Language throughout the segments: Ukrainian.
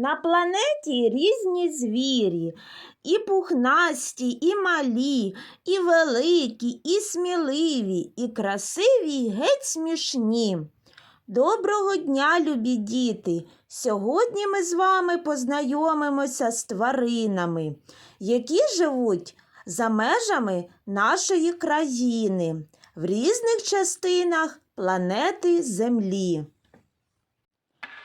На планеті різні звірі, і пухнасті, і малі, і великі, і сміливі, і красиві, і геть смішні. Доброго дня, любі діти! Сьогодні ми з вами познайомимося з тваринами, які живуть за межами нашої країни в різних частинах планети Землі.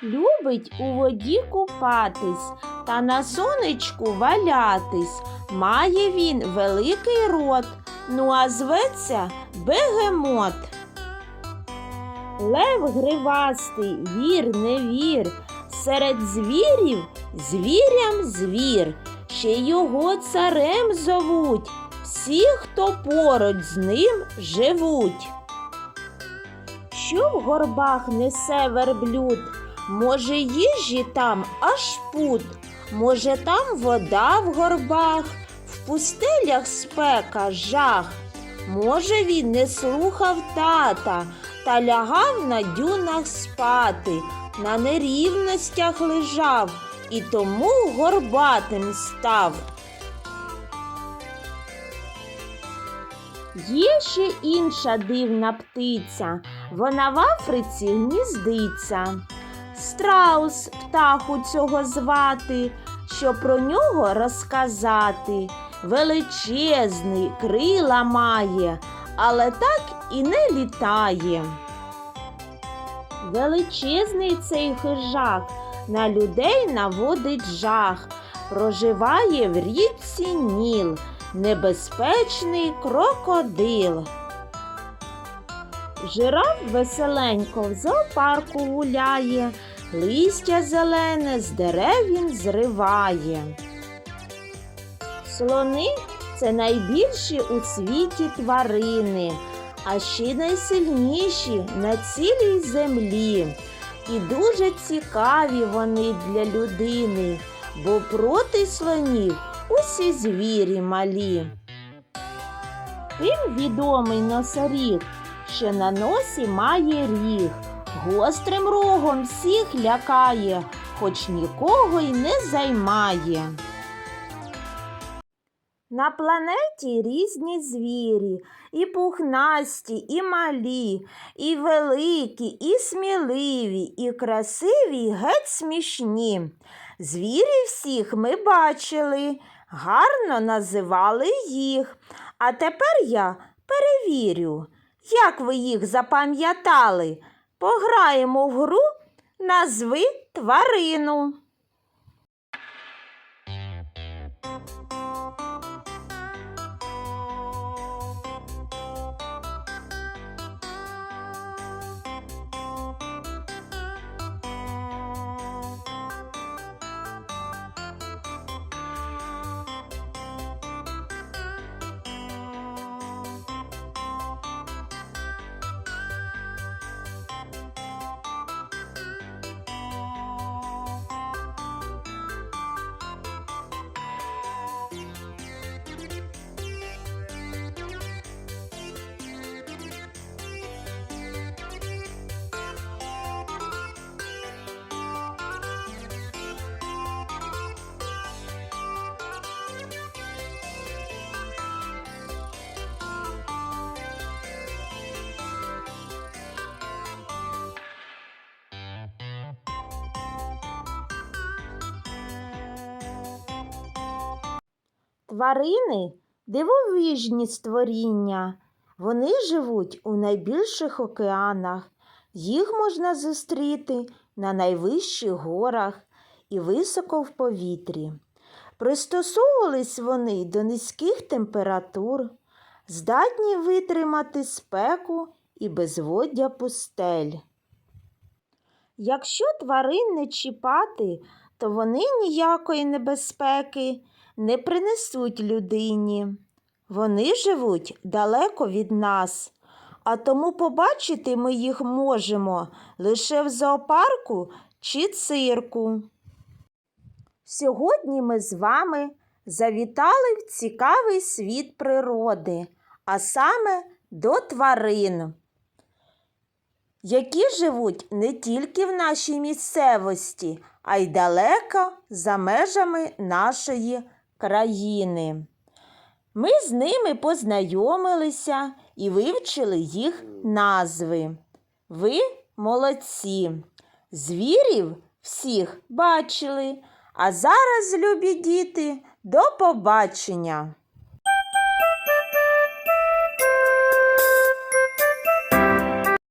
Любить у воді купатись та на сонечку валятись. Має він великий рот, ну а зветься бегемот. Лев гривастий, вір, не вір, серед звірів звірям звір, ще його царем зовуть, всі, хто поруч з ним живуть. Що в горбах несе верблюд? Може, їжі там аж пут, може, там вода в горбах, в пустелях спека жах. Може, він не слухав тата та лягав на дюнах спати, на нерівностях лежав і тому горбатим став. Є ще інша дивна птиця, вона в Африці гніздиться. Страус птаху цього звати, що про нього розказати. Величезний крила має, але так і не літає. Величезний цей хижак на людей наводить жах, проживає в річці Ніл, небезпечний крокодил. Жираф веселенько в зоопарку гуляє, листя зелене з дерев він зриває. Слони це найбільші у світі тварини, а ще найсильніші на цілій землі. І дуже цікаві вони для людини, бо проти слонів усі звірі малі. Тим відомий носоріг, що на носі має ріг, гострим рогом всіх лякає, хоч нікого й не займає. На планеті різні звірі, і пухнасті, і малі, і великі, і сміливі, і красиві, і геть смішні. Звірів всіх ми бачили, гарно називали їх. А тепер я перевірю, як ви їх запам'ятали. Пограємо в гру назви тварину. Тварини дивовижні створіння. Вони живуть у найбільших океанах. Їх можна зустріти на найвищих горах і високо в повітрі. Пристосовувались вони до низьких температур, здатні витримати спеку і безводдя пустель. Якщо тварин не чіпати, то вони ніякої небезпеки не принесуть людині. Вони живуть далеко від нас, а тому побачити ми їх можемо лише в зоопарку чи цирку. Сьогодні ми з вами завітали в цікавий світ природи, а саме до тварин. які живуть не тільки в нашій місцевості, а й далеко за межами нашої країни. Ми з ними познайомилися і вивчили їх назви. Ви молодці. Звірів всіх бачили. А зараз, любі діти, до побачення!